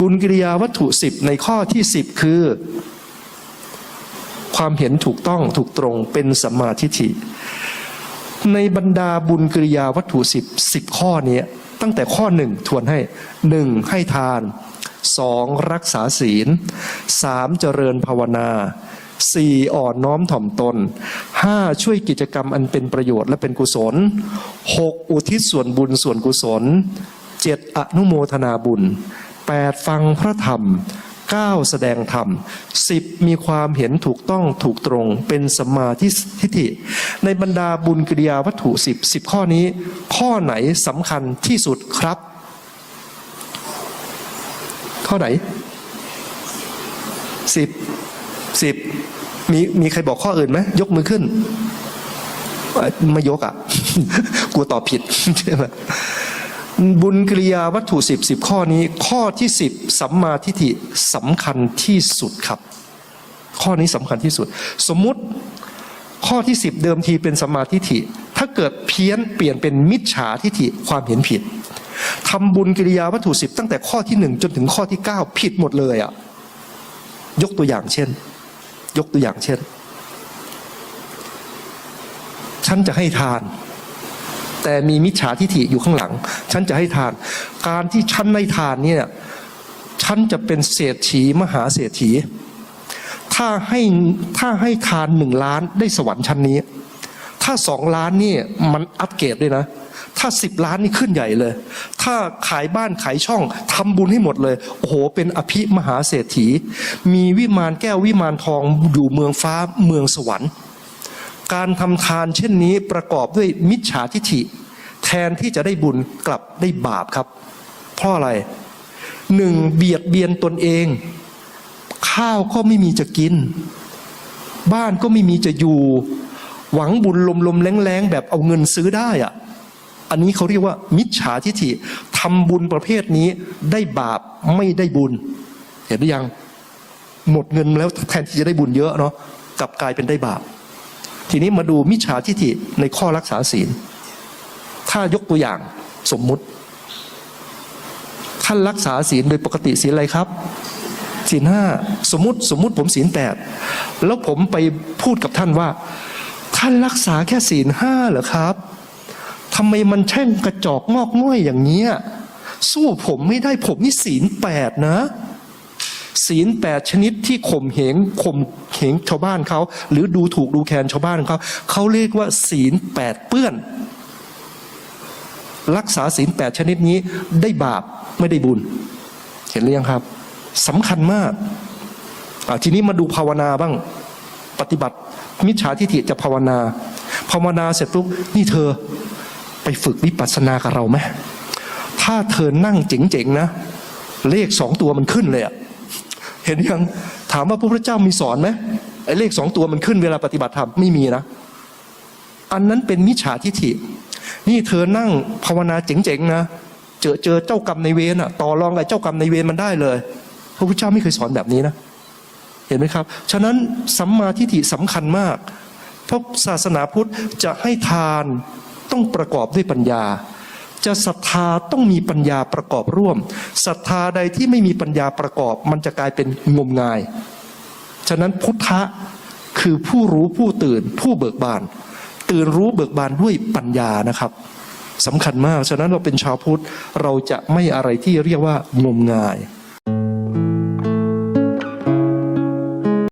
บุญกิริยาวัตถุสิบในข้อที่สิบคือ ความเห็นถูกต้องถูกตรงเป็นสัมมาทิฏฐิในบรรดาบุญกิริยาวัตถุสิบสิบข้อนี้ตั้งแต่ข้อหนึ่งทวนให้หนึ่งให้ทานสองรักษาศีลสามเจริญภาวนาสี่อ่อนน้อมถ่อมตนห้าช่วยกิจกรรมอันเป็นประโยชน์และเป็นกุศลหกอุทิศส่วนบุญส่วนกุศลเจ็ดอนุโมทนาบุญ แปดฟังพระธรรม 9 แสดงธรรม 10 มีความเห็นถูกต้องถูกตรงเป็นสมาทิทิฏฐิ ในบรรดาบุญกิริยาวัตถุ 10 10 ข้อนี้ ข้อไหนสำคัญที่สุดครับ ข้อไหน 10 10 มีมีใครบอกข้ออื่นไหมยกมือขึ้นไม่ยกอะกลัวตอบผิดใช่ไหม บุญกิริยาวัตถุสิบสิบข้อนี้ ข้อที่สิบสัมมาทิฏฐิสำคัญที่สุดครับ ข้อนี้สำคัญที่สุด สมมุติข้อที่สิบเดิมทีเป็นสัมมาทิฏฐิ ถ้าเกิดเพี้ยนเปลี่ยนเป็นมิจฉาทิฏฐิความเห็นผิดทำบุญกิริยาวัตถุสิบตั้งแต่ข้อที่หนึ่งจนถึงข้อที่เก้าผิดหมดเลยอะยกตัวอย่างเช่น ยกตัวอย่างเช่น ฉันจะให้ทาน แต่มีมิจฉาทิฐิอยู่ข้างหลัง ฉันจะให้ทาน การที่ฉันให้ทานเนี่ยฉันจะเป็นเศรษฐีมหาเศรษฐี ถ้าให้ถ้าให้ทานหนึ่งล้านได้สวรรค์ชั้นนี้ ถ้าสองล้านนี่มันอัปเกรดด้วยนะ ถ้าสิบล้านนี่ขึ้นใหญ่เลย ถ้าขายบ้านขายช่องทำบุญให้หมดเลย โอ้โห เป็นอภิมหาเศรษฐี มีวิมานแก้ววิมานทองอยู่เมืองฟ้าเมืองสวรรค์ การทำทานเช่นนี้ประกอบด้วยมิจฉาทิฐิ แทนที่จะได้บุญกลับได้บาปครับ เพราะอะไรหนึ่งเบียดเบียนตนเอง ข้าวก็ไม่มีจะกิน บ้านก็ไม่มีจะอยู่ หวังบุญลมๆแรงๆแบบเอาเงินซื้อได้อะอันนี้เขาเรียกว่า มิจฉาทิฐิทำบุญประเภทนี้ได้บาปไม่ได้บุญ เห็นหรือยัง หมดเงินแล้วแทนที่จะได้บุญเยอะเนาะกลับกลายเป็นได้บาป ทีนี้มาดูมิจฉาทิฐิในข้อรักษาศีล ถ้ายกตัวอย่างสมมุติ ท่านรักษาศีลโดยปกติศีลอะไรครับศีลห้าสมมติสมมุติผมศีลแปดแล้วผมไปพูดกับท่านว่า ท่านรักษาแค่ศีลห้าเหรอครับทำไมมันแช่งกระจอกงอกง่อยอย่างเนี้ยสู้ผมไม่ได้ผมนี่ศีลแปดนะ ศีลแปดชนิดที่ข่มเหงข่มเหงชาวบ้านเขา หรือดูถูกดูแคลนชาวบ้านเขาเขาเรียกว่าศีลแปดเปื้อน รักษาศีลแปดชนิดนี้ได้บาปไม่ได้บุญ เห็นหรือยังครับสำคัญมากทีนี้มาดูภาวนาบ้าง ปฏิบัติ มิจฉาทิฏฐิจะภาวนา ภาวนาเสร็จปุ๊บนี่เธอไปฝึกวิปัสสนากับเราไหมถ้าเธอนั่งเจ๋งๆนะ เลขสองตัวมันขึ้นเลยอะ เห็นยังถามว่าพระพุทธเจ้ามีสอนไหมไอ้เลขสองตัวมันขึ้นเวลาปฏิบัติธรรมไม่มีนะ อันนั้นเป็นมิจฉาทิฐิ นี่เธอนั่งภาวนาเจ๋งๆนะ เจอเจอเจ้ากรรมในเวรอะ ต่อรองกับเจ้ากรรมในเวรมันได้เลย พระพุทธเจ้าไม่เคยสอนแบบนี้นะ เห็นไหมครับ ฉะนั้นสัมมาทิฏฐิสำคัญมาก เพราะศาสนาพุทธจะให้ทานต้องประกอบด้วยปัญญา จะศรัทธาต้องมีปัญญาประกอบร่วมศรัทธาใดที่ไม่มีปัญญาประกอบ มันจะกลายเป็นงมงาย ฉะนั้นพุทธะคือผู้รู้ผู้ตื่นผู้เบิกบาน ตื่นรู้เบิกบานด้วยปัญญานะครับสำคัญมาก ฉะนั้นเราเป็นชาวพุทธเราจะไม่อะไรที่เรียกว่างมงาย